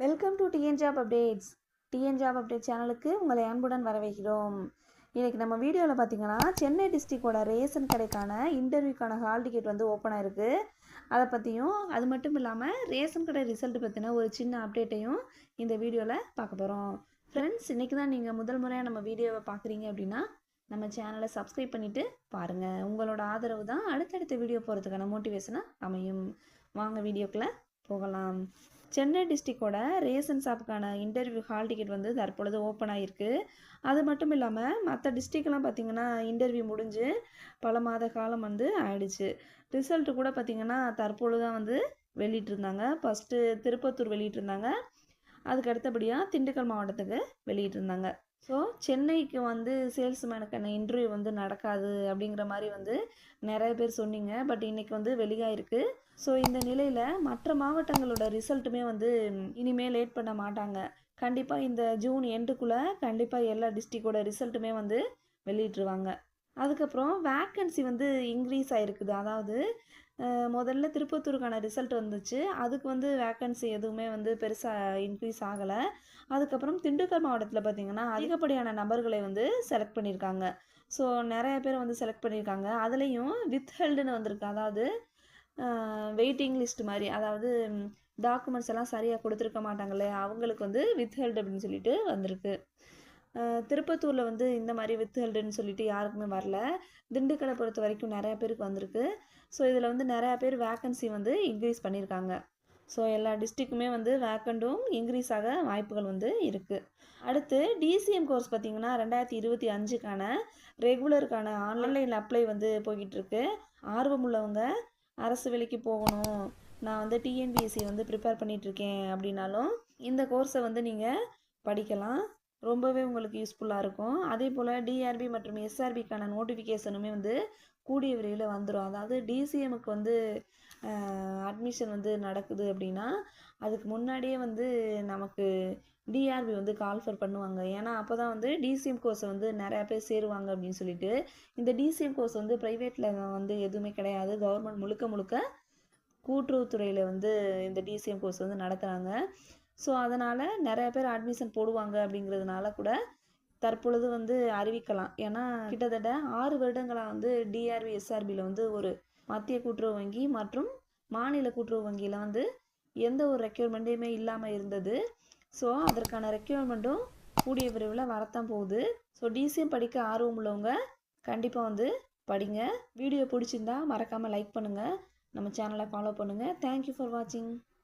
Welcome to TN job updates TN job update சேனலுக்கு உங்களை அன்புடன் வரவேற்கிறோம். இன்றைக்கி நம்ம வீடியோவில் பார்த்தீங்கன்னா சென்னை டிஸ்ட்ரிக்டோட ரேஷன் கடைக்கான இன்டர்வியூக்கான ஹால் டிக்கெட் வந்து ஓப்பன் ஆயிருக்கு. அதை பற்றியும் அது மட்டும் இல்லாமல் ரேஷன் கடை ரிசல்ட் பற்றின ஒரு சின்ன அப்டேட்டையும் இந்த வீடியோவில் பார்க்க போகிறோம் ஃப்ரெண்ட்ஸ் இன்றைக்கி தான் நீங்கள் முதல் முறையாக நம்ம வீடியோவை பார்க்குறீங்க அப்படின்னா நம்ம சேனலை சப்ஸ்கிரைப் பண்ணிவிட்டு பாருங்கள் உங்களோட ஆதரவு தான் அடுத்தடுத்த வீடியோ போகிறதுக்கான மோட்டிவேஷனாக அமையும். வாங்க வீடியோக்குள்ளே போகலாம். சென்னை டிஸ்ட்ரிக்டோட ரேஷன் ஷாப்புக்கான இன்டர்வியூ ஹால் டிக்கெட் வந்து தற்பொழுது ஓப்பன் ஆகிருக்கு அது மட்டும் இல்லாமல் மற்ற டிஸ்ட்ரிக்ட்லாம் பார்த்திங்கன்னா இன்டர்வியூ முடிஞ்சு பல மாத காலம் வந்து ஆயிடுச்சு. ரிசல்ட்டு கூட பார்த்திங்கன்னா தற்பொழுது தான் வந்து வெளியிட்டிருந்தாங்க. ஃபஸ்ட்டு திருப்பத்தூர் வெளியிட்டிருந்தாங்க. அதுக்கு அடுத்தபடியாக திண்டுக்கல் மாவட்டத்துக்கு வெளியிட்டிருந்தாங்க. ஸோ சென்னைக்கு வந்து சேல்ஸ்மேனுக்கான இன்டர்வியூ வந்து நடக்காது அப்படிங்கிற மாதிரி வந்து நிறைய பேர் சொன்னீங்க. பட் இன்றைக்கி வந்து வெளியாயிருக்கு. ஸோ இந்த நிலையில் மற்ற மாவட்டங்களோட ரிசல்ட்டுமே வந்து இனிமேல் லேட் பண்ண மாட்டாங்க. கண்டிப்பாக இந்த ஜூன் எண்டுக்குள்ளே கண்டிப்பாக எல்லா டிஸ்ட்ரிக்டோட ரிசல்ட்டுமே வந்து வெளியிட்டுருவாங்க. அதுக்கப்புறம் வேக்கன்சி வந்து இன்க்ரீஸ் ஆகிருக்குது அதாவது முதல்ல திருப்பத்தூருக்கான ரிசல்ட் வந்துச்சு. அதுக்கு வந்து வேக்கன்சி எதுவுமே வந்து பெருசாக இன்க்ரீஸ் ஆகலை. அதுக்கப்புறம் திண்டுக்கல் மாவட்டத்தில் பார்த்திங்கன்னா அதிகப்படியான நபர்களை வந்து செலக்ட் பண்ணியிருக்காங்க ஸோ நிறைய பேர் வந்து செலக்ட் பண்ணியிருக்காங்க அதுலேயும் வித்ஹெல்டுன்னு வந்திருக்கு. அதாவது வெயிட்டிங் லிஸ்ட் மாதிரி. அதாவது டாக்குமெண்ட்ஸ் எல்லாம் சரியாக கொடுத்துருக்க மாட்டாங்களே அவங்களுக்கு வந்து வித்ஹெல்டு அப்படின்னு சொல்லிட்டு வந்திருக்கு. திருப்பத்தூரில் வந்து இந்த மாதிரி வித்துகள்டுன்னு ஹெல்டுன்னு சொல்லிட்டு யாருக்குமே வரல. திண்டுக்கலை பொறுத்த வரைக்கும் நிறையா பேருக்கு வந்திருக்கு. ஸோ இதில் வந்து நிறையா பேர் வேக்கன்சி வந்து இன்க்ரீஸ் பண்ணியிருக்காங்க. ஸோ எல்லா டிஸ்ட்ரிக்குமே வந்து வேக்கண்டும் இன்க்ரீஸ் ஆக வாய்ப்புகள் வந்து இருக்குது அடுத்து டிசிஎம் கோர்ஸ் பார்த்திங்கன்னா ரெண்டாயிரத்தி இருபத்தி அஞ்சுக்கான ரெகுலருக்கான ஆன்லைனில் அப்ளை வந்து போய்கிட்டுருக்கு ஆர்வம் உள்ளவங்க அரசு வேலைக்கு போகணும். நான் வந்து டிஎன்பிஎஸ்சி வந்து ப்ரிப்பேர் பண்ணிகிட்ருக்கேன் அப்படின்னாலும் இந்த கோர்ஸை வந்து நீங்கள் படிக்கலாம். ரொம்பவே உங்களுக்கு யூஸ்ஃபுல்லாக இருக்கும். அதே போல் டிஆர்பி மற்றும் எஸ்ஆர்பிக்கான நோட்டிஃபிகேஷனுமே வந்து கூடிய விரைவில் வந்துடும் அதாவது டிசிஎம்முக்கு வந்து அட்மிஷன் வந்து நடக்குது அப்படின்னா அதுக்கு முன்னாடியே வந்து நமக்கு டிஆர்பி வந்து கால்ஃபர் பண்ணுவாங்க. ஏன்னா அப்போ தான் வந்து டிசிஎம் கோர்ஸை வந்து நிறையா பேர் சேருவாங்க அப்படின்னு சொல்லிட்டு இந்த டிசிஎம் கோர்ஸ் வந்து ப்ரைவேட்டில் வந்து எதுவுமே கிடையாது. கவர்மெண்ட் முழுக்க முழுக்க கூட்டுறவுத்துறையில் வந்து இந்த டிசிஎம் கோர்ஸ் வந்து நடத்துகிறாங்க ஸோ அதனால் நிறைய பேர் அட்மிஷன் போடுவாங்க அப்படிங்கிறதுனால கூட தற்பொழுது வந்து அறிவிக்கலாம். ஏன்னா கிட்டத்தட்ட ஆறு வருடங்களாக வந்து டிஆர்பி எஸ்ஆர்பியில் வந்து ஒரு மத்திய கூட்டுறவு வங்கி மற்றும் மாநில கூட்டுறவு வங்கியில் வந்து எந்த ஒரு ரெக்யூர்மெண்ட்டையுமே இல்லாமல் இருந்தது. ஸோ அதற்கான ரெக்யூர்மெண்ட்டும் கூடிய விரைவில் வரத்தான் போகுது. ஸோ டிசிஎம் படிக்க ஆர்வம் உள்ளவங்க கண்டிப்பாக வந்து படிங்க. வீடியோ பிடிச்சிருந்தா மறக்காமல் லைக் பண்ணுங்கள் நம்ம சேனலை ஃபாலோ பண்ணுங்கள் தேங்க்யூ ஃபார் வாட்சிங்